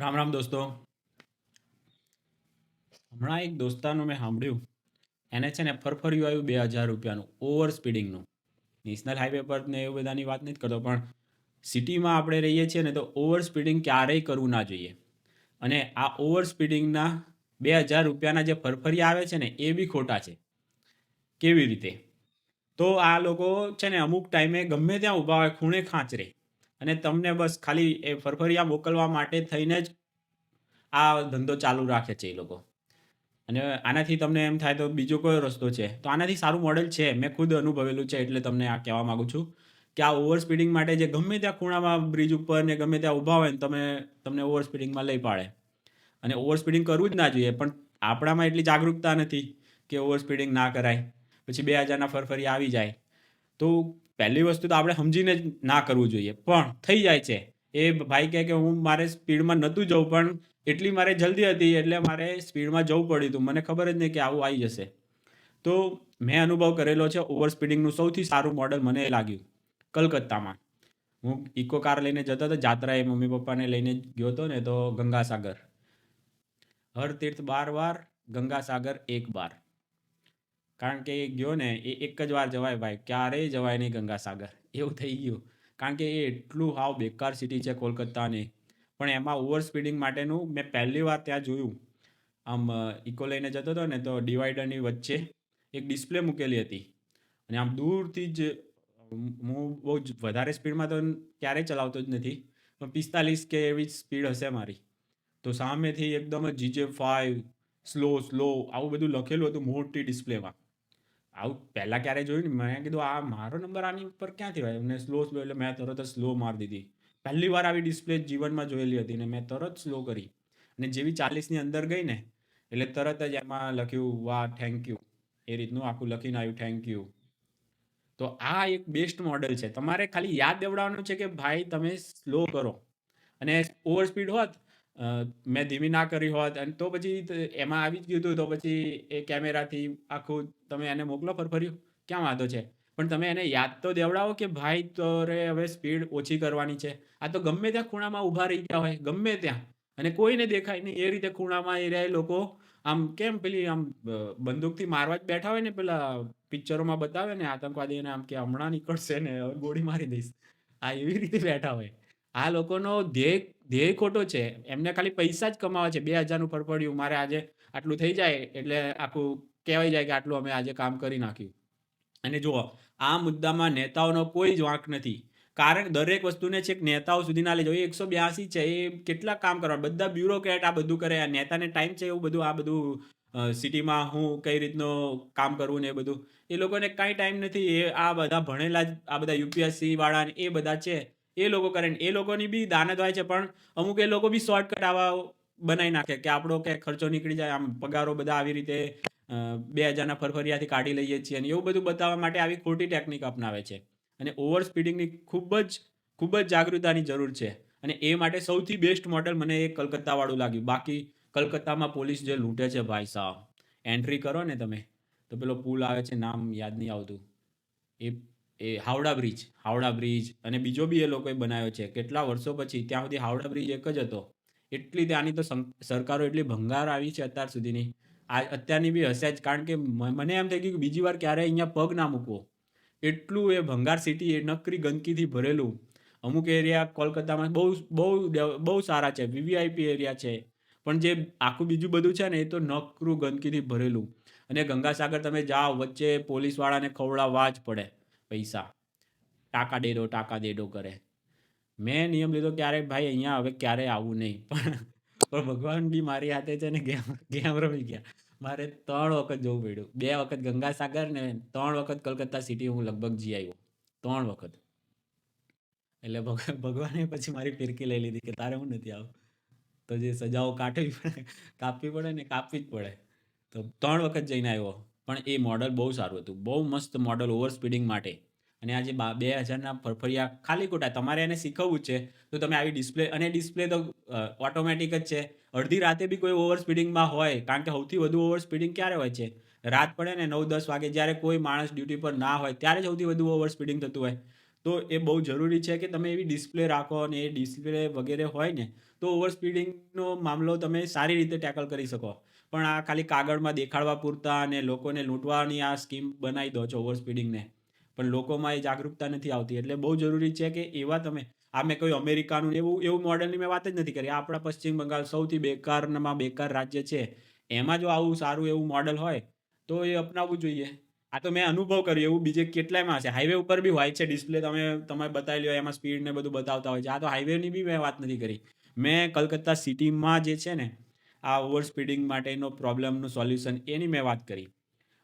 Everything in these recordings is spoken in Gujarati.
રામ રામ દોસ્તો. હમણાં એક દોસ્તારનું મેં સાંભળ્યું. એને છે ને ફરફર્યું આવ્યું બે હજાર રૂપિયાનું, ઓવર સ્પીડિંગનું. નેશનલ હાઈવે પર ને એવું બધાની વાત નથી કરતો, પણ સિટીમાં આપણે રહીએ છીએ ને તો ઓવર સ્પીડિંગ ક્યારેય કરવું ના જોઈએ. અને આ ઓવર સ્પીડિંગના બે હજાર રૂપિયાના જે ફરફરિયા આવે છે ને, એ બી ખોટા છે. કેવી રીતે? તો આ લોકો છે ને અમુક ટાઈમે ગમે ત્યાં ઊભા હોય, ખૂણે ખાંચરે અને તમને બસ ખાલી એ ફરફરિયા મોકલવા માટે થઈને જ આ ધંધો ચાલુ રાખે છે એ લોકો. અને આનાથી તમને એમ થાય તો બીજો કયો રસ્તો છે? તો આનાથી સારું મોડેલ છે. મેં ખુદ અનુભવેલું છે એટલે તમને આ કહેવા માગું છું કે આ ઓવર સ્પીડિંગ માટે જે ગમે ત્યાં ખૂણામાં બ્રિજ ઉપર ને ગમે ત્યાં ઊભા હોય ને તમે, તમને ઓવર સ્પીડિંગમાં લઈ પાડે. અને ઓવર સ્પીડિંગ કરવું જ ના જોઈએ, પણ આપણામાં એટલી જાગૃતતા નથી કે ઓવર સ્પીડિંગ ના કરાય. પછી બે હજારના ફરફરી આવી જાય. તો પહેલી વસ્તુ તો આપણે સમજીને જ ના કરવું જોઈએ. પણ થઈ જાય છે. એ ભાઈ કહે કે હું મારે સ્પીડમાં નહોતું જવું, પણ એટલી મારે જલ્દી હતી એટલે મારે સ્પીડમાં જવું પડ્યું હતું. મને ખબર જ નહીં કે આવું આવી જશે. તો મેં અનુભવ કરેલો છે, ઓવર સ્પીડિંગનું સૌથી સારું મોડલ મને લાગ્યું કલકત્તામાં. હું ઇકો કાર લઈને જતો હતો, જાત્રાએ મમ્મી પપ્પાને લઈને ગયો હતો ને, તો ગંગાસાગર. હર તીર્થ બાર વાર ગંગાસાગર એક બાર કારણ કે એ ગયો ને, એ એક જ વાર જવાય ભાઈ, ક્યારેય જવાય નહીં ગંગાસાગર. એવું થઈ ગયું. કારણ કે એ એટલું હાવ બેકાર સિટી છે કોલકાતાની. પણ એમાં ઓવર સ્પીડિંગ માટેનું મેં પહેલી વાર ત્યાં જોયું. આમ ઇકો લઈને જતો હતો ને, તો ડિવાઈડરની વચ્ચે એક ડિસ્પ્લે મૂકેલી હતી. અને આમ દૂરથી જ, હું બહુ જ વધારે સ્પીડમાં તો ક્યારેય ચલાવતો જ નથી. પણ પિસ્તાલીસ કે એવી સ્પીડ હશે મારી. તો સામેથી એકદમ જીજે ફાઈવ સ્લો સ્લો આવું બધું લખેલું હતું મોટી ડિસ્પ્લેમાં આવું પહેલાં ક્યારે જોયું ને? મેં કીધું, આ મારો નંબર આની ઉપર ક્યાંથી હોય એમને સ્લો સ્લો એટલે મેં તરત જ સ્લો મારી દીધી. પહેલી વાર આવી ડિસ્પ્લે જીવનમાં જોયેલી હતી ને મેં તરત સ્લો કરી. અને જેવી ચાલીસની અંદર ગઈ ને, એટલે તરત જ એમાં લખ્યું, વાહ થેન્ક યુ એ રીતનું આખું લખીને આવ્યું થેન્ક યુ તો આ એક બેસ્ટ મોડેલ છે. તમારે ખાલી યાદ દેવડાવવાનું છે કે, ભાઈ, તમે સ્લો કરો. અને ઓવર સ્પીડ હોત મેં ધીમી ના કરી હોત અને તો પછી એમાં આવી જ ગયું હતું તો પછી એ કેમેરાથી આખું તમે એને મોકલો ફરફર્યું ક્યાં વાંધો છે? પણ તમે એને યાદ તો દેવડાવો કે ભાઈ તોરે હવે સ્પીડ ઓછી કરવાની છે. આ તો ગમે ત્યાં ખૂણામાં ઊભા રહી ગયા હોય, ગમે ત્યાં. અને કોઈને દેખાય નહીં. એ રીતે ખૂણામાં એ રહ્યા લોકો. આમ કેમ પેલી આમ બંદૂકથી મારવા જ બેઠા હોય ને પેલા પિક્ચરોમાં બતાવે ને આતંકવાદીને આમ કે હમણાં નીકળશે ને હવે ગોળી મારી દઈશ. આ એવી રીતે બેઠા હોય. આ લોકોનો ધ્યેય ધ્યેય ખોટો છે. એમને ખાલી પૈસા જ કમાવા છે. બે હજારનું ફરફડ્યું, મારે આજે આટલું થઈ જાય, એટલે આખું કહેવાય જાય કે આટલું અમે આજે કામ કરી નાખ્યું. અને જુઓ, આ મુદ્દામાં નેતાઓનો કોઈ જ વાંક નથી. કારણ દરેક વસ્તુને છેક નેતાઓ સુધી ના લઈ એ એકસો બ્યાસી છે, એ કેટલા કામ કરવા? બધા બ્યુરોક્રેટ આ બધું કરે, આ નેતાને ટાઈમ છે એવું બધું, આ બધું સિટીમાં હું કઈ રીતનું કામ કરવું ને એ બધું. એ લોકોને કાંઈ ટાઈમ નથી. એ આ બધા ભણેલા જ, આ બધા યુપીએસસી વાળા એ બધા છે. એ લોકો કરે એ લોકોની બી દાનત હોય છે, પણ અમુક એ લોકો બી શોર્ટકટ આવા બનાવી નાખે કે આપણો કે ખર્ચો નીકળી જાય, આમ પગારો બધા આવી રીતે બે હજારના ફરફરિયાથી કાઢી લઈએ છીએ અને એવું બધું બતાવવા માટે આવી ખોટી ટેકનિક અપનાવે છે. અને ઓવર સ્પીડિંગની ખૂબ જ ખૂબ જ જાગૃતતાની જરૂર છે. અને એ માટે સૌથી બેસ્ટ મોડલ મને એ કલકત્તાવાળું લાગ્યું. બાકી કલકત્તામાં પોલીસ જે લૂંટે છે ભાઈ સાહેબ એન્ટ્રી કરો ને તમે. તો પેલો પુલ આવે છે, નામ યાદ નહીં આવતું. એ એ હાવડા બ્રિજ હાવડા બ્રિજ અને બીજો બી એ લોકોએ બનાવ્યો છે. કેટલા વર્ષો પછી ત્યાં સુધી હાવડા બ્રિજ એક જ હતો. એટલી ત્યાંની તો સરકારો એટલી ભંગાર આવી છે અત્યાર સુધીની. આ અત્યારની બી હશે જ. કારણ કે મને એમ થઈ ગયું કે બીજી વાર ક્યારે અહીંયા પગ ના મૂકવો. એટલું એ ભંગાર સિટી એ નકરી ગંદકીથી ભરેલું. અમુક એરિયા કોલકાતામાં બહુ બહુ બહુ સારા છે. વીવીઆઈપી એરિયા છે. પણ જે આખું બીજું બધું છે ને એ તો નકરું ગંદકીથી ભરેલું. અને ગંગાસાગર તમે જાઓ, વચ્ચે પોલીસવાળાને ખવડાવવા જ પડે. પૈસા. ટાકા દેડો ટાકા દેડો કરે. મેં નિયમ લીધો ક્યારે ભાઈ, અહીંયા હવે ક્યારે આવું નહીં. પણ પણ ભગવાન બી મારી હાથે છે ને ગેમ ગેમ રમી ગયા. મારે ત્રણ વખત જવું પડ્યું. બે વખત ગંગાસાગર ને ત્રણ વખત કલકત્તા સિટી હું લગભગ જી આવ્યો ત્રણ વખત. એટલે ભગ- ભગવાને પછી મારી ફિરકી લઈ લીધી કે તારે હું નથી આવું? તો જે સજાઓ કાઢવી પડે, કાપવી પડે ને કાપવી જ પડે. તો ત્રણ વખત જઈને આવ્યો પણ એ મોડલ બહુ સારું હતું. બહુ મસ્ત મોડલ ઓવર સ્પીડિંગ માટે. અને આજે બા હજારના ફરફરિયા ખાલી ખોટા, તમારે એને શીખવવું છે. તો તમે આવી ડિસ્પ્લે અને ડિસ્પ્લે તો ઓટોમેટિક જ છે. અડધી રાતે બી કોઈ ઓવર સ્પીડિંગમાં હોય, કારણ કે સૌથી વધુ ઓવર સ્પીડિંગ ક્યારે હોય છે? રાત પડે ને નવ, દસ વાગે જ્યારે કોઈ માણસ ડ્યુટી પર ના હોય, ત્યારે જ સૌથી વધુ ઓવર સ્પીડિંગ થતું હોય. તો એ બહુ જરૂરી છે કે તમે એવી ડિસ્પ્લે રાખો અને એ ડિસ્પ્લે વગેરે હોય ને, તો ઓવર સ્પીડિંગનો મામલો તમે સારી રીતે ટેકલ કરી શકો. પણ આ ખાલી કાગળમાં દેખાડવા પૂરતા અને લોકોને લૂંટવાની આ સ્કીમ બનાવી દો છો ઓવર સ્પીડિંગને પણ લોકોમાં એ જાગૃતતા નથી આવતી. એટલે બહુ જરૂરી છે કે એવા તમે આ મેં કહ્યું અમેરિકાનું એવું એવું મોડલની મેં વાત જ નથી કરી. આપણા પશ્ચિમ બંગાળ સૌથી બેકારમાં બેકાર રાજ્ય છે. એમાં જો આવું સારું એવું મોડલ હોય, તો એ અપનાવવું જોઈએ. આ તો મેં અનુભવ કર્યો, એવું બીજે કેટલાયમાં છે હાઈવે ઉપર બી હોય છે ડિસ્પ્લે, તમે તમે બતાવી લ્યો, એમાં સ્પીડ ને બધું બતાવતા હોય છે. આ તો હાઈવેની બી મેં વાત નથી કરી. મેં કલકત્તા સિટીમાં જે છે ને, આ ઓવર સ્પીડિંગ માટેનો પ્રોબ્લેમનું સોલ્યુશન એની મેં વાત કરી.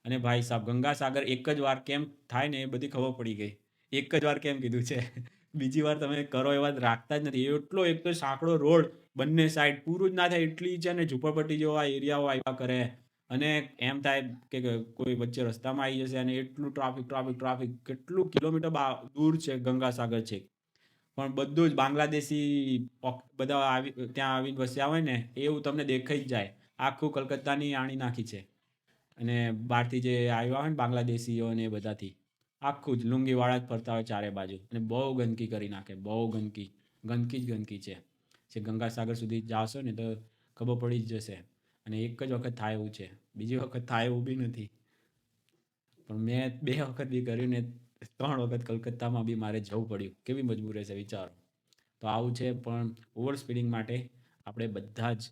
અને ભાઈ સાહેબ ગંગાસાગર એક જ વાર કેમ થાય ને એ બધી ખબર પડી ગઈ. એક જ વાર કેમ કીધું છે? બીજી વાર તમે કરો એવા રાખતા જ નથી. એટલો એક તો સાંકડો રોડ બંને સાઈડ પૂરું જ ના થાય, એટલી છે ને ઝૂંપડપટ્ટી જેવા એરિયાઓ આવ્યા કરે. અને એમ થાય કે કોઈ વચ્ચે રસ્તામાં આવી જશે અને એટલું ટ્રાફિક ટ્રાફિક ટ્રાફિક કેટલું કિલોમીટર દૂર છે ગંગાસાગર છે. પણ બધું જ બાંગ્લાદેશી બધા આવી, ત્યાં આવીને વસ્યા હોય ને, એવું તમને દેખાઈ જ જાય. આખું કલકત્તાની આણી નાખી છે. અને બહારથી જે આવ્યા હોય ને બાંગ્લાદેશીઓ ને એ બધાથી, આખું જ લુંગીવાળા જ ફરતા હોય ચારે બાજુ. અને બહુ ગંદકી કરી નાખે, બહુ ગંદકી. ગંદકી જ ગંદકી છે. જે ગંગાસાગર સુધી જાશો ને તો ખબર પડી જ જશે. અને એક જ વખત થાય એવું છે. બીજી વખત થાય એવું બી નથી. પણ મેં બે વખત બી કર્યું ને ત્રણ વખત કલકત્તામાં બી મારે જવું પડ્યું. કેવી મજબૂરી છે વિચારો. તો આવું છે, પણ ઓવર સ્પીડિંગ માટે આપણે બધા જ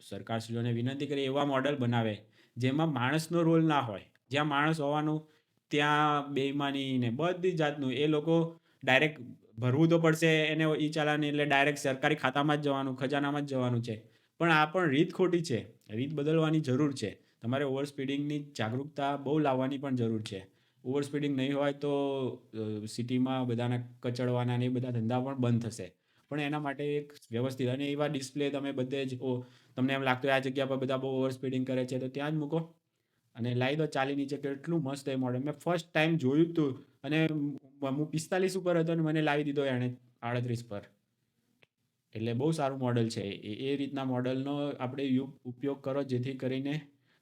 સરકારશ્રીઓને વિનંતી કરી એવા મોડલ બનાવે જેમાં માણસનો રોલ ના હોય. જ્યાં માણસ હોવાનું, ત્યાં બેઈમાની ને બધી જાતનું, એ લોકો ડાયરેક્ટ ભરવું તો પડશે, એને ઈ ચાલાન એટલે ડાયરેક્ટ સરકારી ખાતામાં જ જવાનું, ખજાનામાં જ જવાનું છે. પણ આ પણ રીત ખોટી છે. રીત બદલવાની જરૂર છે. તમારે ઓવર સ્પીડિંગની જાગૃતતા બહુ લાવવાની પણ જરૂર છે. ઓવર સ્પીડિંગ નહીં હોય તો સિટીમાં બધાના કચડવાના ને એ બધા ધંધા પણ બંધ થશે. પણ એના માટે એક વ્યવસ્થિત અને એવા ડિસ્પ્લે તમે બધે જ તમને એમ લાગતું હોય આ જગ્યા પર બધા બહુ ઓવર સ્પીડિંગ કરે છે, તો ત્યાં જ મૂકો. અને લાવી દો ચાલી નીચે કેટલું મસ્ત એ મોડલ મેં ફર્સ્ટ ટાઈમ જોયું હતું અને હું પિસ્તાલીસ ઉપર હતો અને મને લાવી દીધો એણે આડત્રીસ પર. એટલે બહુ સારું મોડલ છે. એ રીતના મોડલનો આપણે ઉપયોગ કરો જેથી કરીને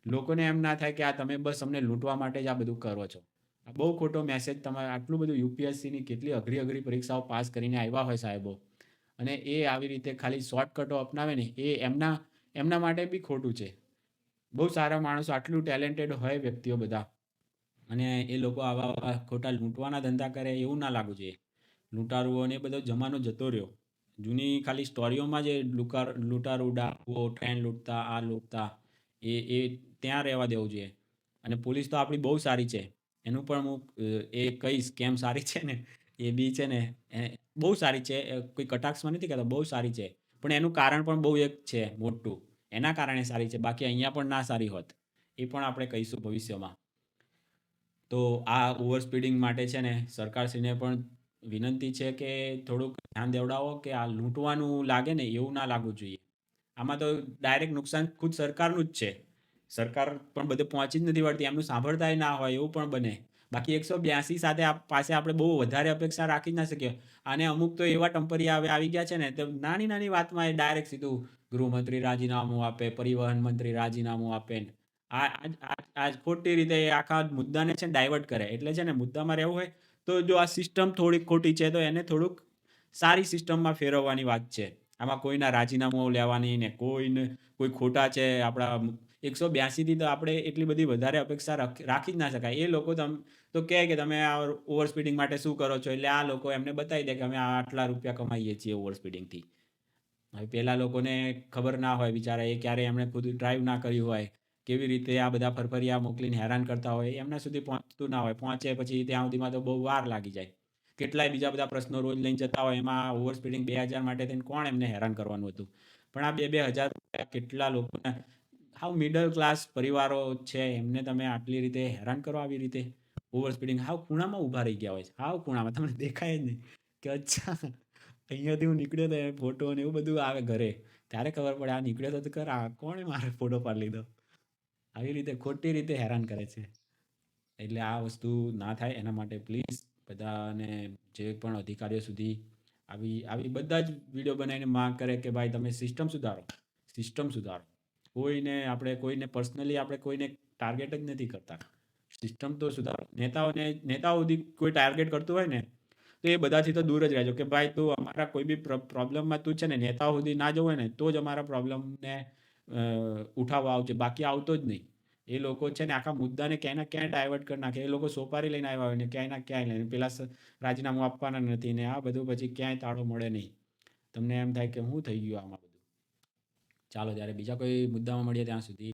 લોકોને એમ ના થાય કે આ તમે બસ અમને લૂંટવા માટે જ આ બધું કરો છો. આ બહુ ખોટો મેસેજ તમારે આટલું બધું યુપીએસસીની કેટલી અઘરી અઘરી પરીક્ષાઓ પાસ કરીને આવ્યા હોય સાહેબો. અને એ આવી રીતે ખાલી શોર્ટકટો અપનાવે ને, એ એમના એમના માટે બી ખોટું છે. બહુ સારા માણસો, આટલું ટેલેન્ટેડ હોય વ્યક્તિઓ બધા. અને એ લોકો આવા ખોટા લૂંટવાના ધંધા કરે એવું ના લાગવું જોઈએ. લૂંટારુઓ ને એ બધો જમાનો જતો રહ્યો. જૂની ખાલી સ્ટોરીઓમાં જે લુકાર, લૂંટારુ, ડાકુઓ ટ્રેન લૂંટતા, આ લૂંટતા, એ એ ત્યાં રહેવા દેવું જોઈએ. અને પોલીસ તો આપણી બહુ સારી છે. એનું પણ હું, એ કહીશ કેમ સારી છે ને, એ બી છે ને, એ બહુ સારી છે. કોઈ કટાક્ષમાં નથી કહેતા, બહુ સારી છે. પણ એનું કારણ પણ બહુ એક છે, મોટું. એના કારણે સારી છે. બાકી અહીંયા પણ ના સારી હોત. એ પણ આપણે કહીશું ભવિષ્યમાં. તો આ ઓવર સ્પીડિંગ માટે છે ને, સરકારશ્રીને પણ વિનંતી છે કે થોડુંક ધ્યાન દેવડાવો કે આ લૂંટવાનું લાગે ને એવું ના લાગવું જોઈએ. આમાં તો ડાયરેક્ટ નુકસાન ખુદ સરકારનું જ છે. સરકાર પણ બધે પહોંચી જ નથી વળતી. એમનું સાંભળતાય ના હોય એવું પણ બને. બાકી એકસો બ્યાસી સાથે પાસે આપણે બહુ વધારે અપેક્ષા રાખી ના શકીએ. અને અમુક તો એવા ટંપરિયા હવે આવી ગયા છે ને, તો નાની નાની વાતમાં એ ડાયરેક્ટ સીધું ગૃહમંત્રી રાજીનામું આપે, પરિવહન મંત્રી રાજીનામું આપે ને. આ, આજ ખોટી રીતે આખા મુદ્દાને છે ડાયવર્ટ કરે. એટલે છે ને મુદ્દામાં રહેવું હોય તો જો આ સિસ્ટમ થોડીક ખોટી છે, તો એને થોડુંક સારી સિસ્ટમમાં ફેરવવાની વાત છે. આમાં કોઈના રાજીનામું લેવાની ને, કોઈને કોઈ ખોટા છે, આપણા એકસો બ્યાસીથી તો આપણે એટલી બધી વધારે અપેક્ષા રાખ- જ ના શકાય. એ લોકો તમ, તો કહે કે તમે આ ઓવર સ્પીડિંગ માટે શું કરો છો? એટલે આ લોકો એમને બતાવી દે કે અમે આટલા રૂપિયા કમાઈએ છીએ ઓવર સ્પીડિંગથી હવે પેલા લોકોને ખબર ના હોય બિચારા એ ક્યારે એમણે ખુદ ડ્રાઈવ ના કર્યું હોય, કેવી રીતે આ બધા ફરફરિયા મોકલીને હેરાન કરતા હોય, એમના સુધી પહોંચતું ના હોય. પહોંચે પછી ત્યાં સુધીમાં તો બહુ વાર લાગી જાય. કેટલાય બીજા બધા પ્રશ્નો રોજ લઈને જતા હોય, એમાં ઓવર સ્પીડિંગ બે હજાર માટે થઈને કોણ એમને હેરાન કરવાનું હતું? પણ આ બે બે હજાર કેટલા લોકોને હાવ મિડલ ક્લાસ પરિવારો છે, એમને તમે આટલી રીતે હેરાન કરો આવી રીતે? ઓવર સ્પીડિંગ હાવ ખૂણામાં ઊભા રહી ગયા હોય છે. હાવ ખૂણામાં, તમને દેખાય જ નહીં. કે અચ્છા, અહીંયાથી હું નીકળ્યો તો ફોટો ને એવું બધું આવે ઘરે. ત્યારે ખબર પડે, આ નીકળ્યો તો તો ખરા કોણે મારે ફોટો પાડી લીધો? આવી રીતે ખોટી રીતે હેરાન કરે છે. એટલે આ વસ્તુ ના થાય એના માટે પ્લીઝ બધાને જે પણ અધિકારીઓ સુધી આવી આવી બધા જ વીડિયો બનાવીને માંગ કરે કે ભાઈ તમે સિસ્ટમ સુધારો. સિસ્ટમ સુધારો. કોઈને આપણે, કોઈને પર્સનલી આપણે કોઈને ટાર્ગેટ જ નથી કરતા. સિસ્ટમ તો સુધારો. નેતાઓને, નેતાઓ સુધી કોઈ ટાર્ગેટ કરતું હોય ને, તો એ બધાથી તો દૂર જ રહેજો કે ભાઈ તું અમારા કોઈ બી પ્રોબ્લેમમાં તું છે ને, નેતાઓ સુધી ના જવું હોય ને, તો જ અમારા પ્રોબ્લેમને ઉઠાવવા આવશે બાકી આવતો જ નહીં. એ લોકો છે ને આખા મુદ્દાને ક્યાંય ના ક્યાંય ડાયવર્ટ કરી નાખે. એ લોકો સોપારી લઈને આવ્યા હોય ને, ક્યાંય ના ક્યાંય લઈને. પેલા રાજીનામું આપવાના નથી ને આ બધું પછી ક્યાંય તાળો મળે નહીં. તમને એમ થાય કે શું થઈ ગયું આમાં ચાલો ત્યારે બીજા કોઈ મુદ્દામાં મળીએ ત્યાં સુધી